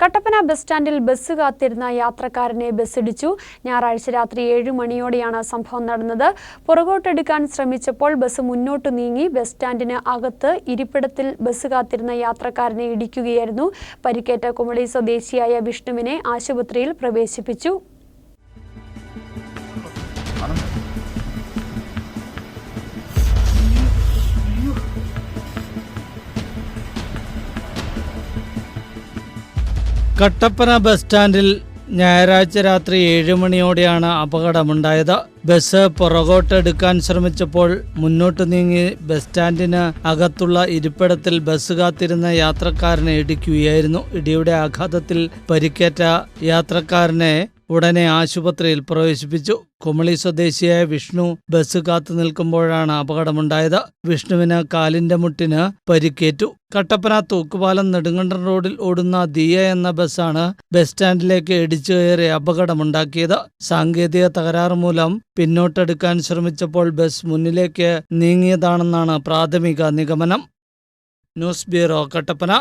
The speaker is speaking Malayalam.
കട്ടപ്പന ബസ് സ്റ്റാൻഡിൽ ബസ് കാത്തിരുന്ന യാത്രക്കാരനെ ബസ്സിടിച്ചു. ഞായറാഴ്ച രാത്രി ഏഴ് മണിയോടെയാണ് സംഭവം നടന്നത്. പുറകോട്ടെടുക്കാൻ ശ്രമിച്ചപ്പോൾ ബസ് മുന്നോട്ട് നീങ്ങി ബസ് സ്റ്റാൻഡിന് അകത്ത് ഇരിപ്പിടത്തിൽ ബസ് കാത്തിരുന്ന യാത്രക്കാരനെ ഇടിക്കുകയായിരുന്നു. പരിക്കേറ്റ കുമളി സ്വദേശിയായ വിഷ്ണുവിനെ ആശുപത്രിയിൽ പ്രവേശിപ്പിച്ചു. കട്ടപ്പന ബസ് സ്റ്റാൻഡിൽ ഞായറാഴ്ച രാത്രി ഏഴ് മണിയോടെയാണ് അപകടമുണ്ടായത്. ബസ് പുറകോട്ടെടുക്കാൻ ശ്രമിച്ചപ്പോൾ മുന്നോട്ട് നീങ്ങി ബസ് സ്റ്റാൻഡിന് അകത്തുള്ള ഇരിപ്പിടത്തിൽ ബസ് കാത്തിരുന്ന യാത്രക്കാരനെ ഇടിക്കുകയായിരുന്നു. ഇടിയുടെ ആഘാതത്തിൽ പരിക്കേറ്റ യാത്രക്കാരനെ ഉടനെ ആശുപത്രിയിൽ പ്രവേശിപ്പിച്ചു. കുമളി സ്വദേശിയായ വിഷ്ണു ബസ് കാത്തു നിൽക്കുമ്പോഴാണ് അപകടമുണ്ടായത്. വിഷ്ണുവിന് കാലിന്റെ മുട്ടിന് പരിക്കേറ്റു. കട്ടപ്പന തൂക്കുപാലം നെടുങ്കണ്ടം റോഡിൽ ഓടുന്ന ദിയ എന്ന ബസ്സാണ് ബസ് സ്റ്റാൻഡിലേക്ക് ഇടിച്ചു കയറി അപകടമുണ്ടാക്കിയത്. സാങ്കേതിക തകരാറ് മൂലം പിന്നോട്ടെടുക്കാൻ ശ്രമിച്ചപ്പോൾ ബസ് മുന്നിലേക്ക് നീങ്ങിയതാണെന്നാണ് പ്രാഥമിക നിഗമനം. News bureau Kattappana.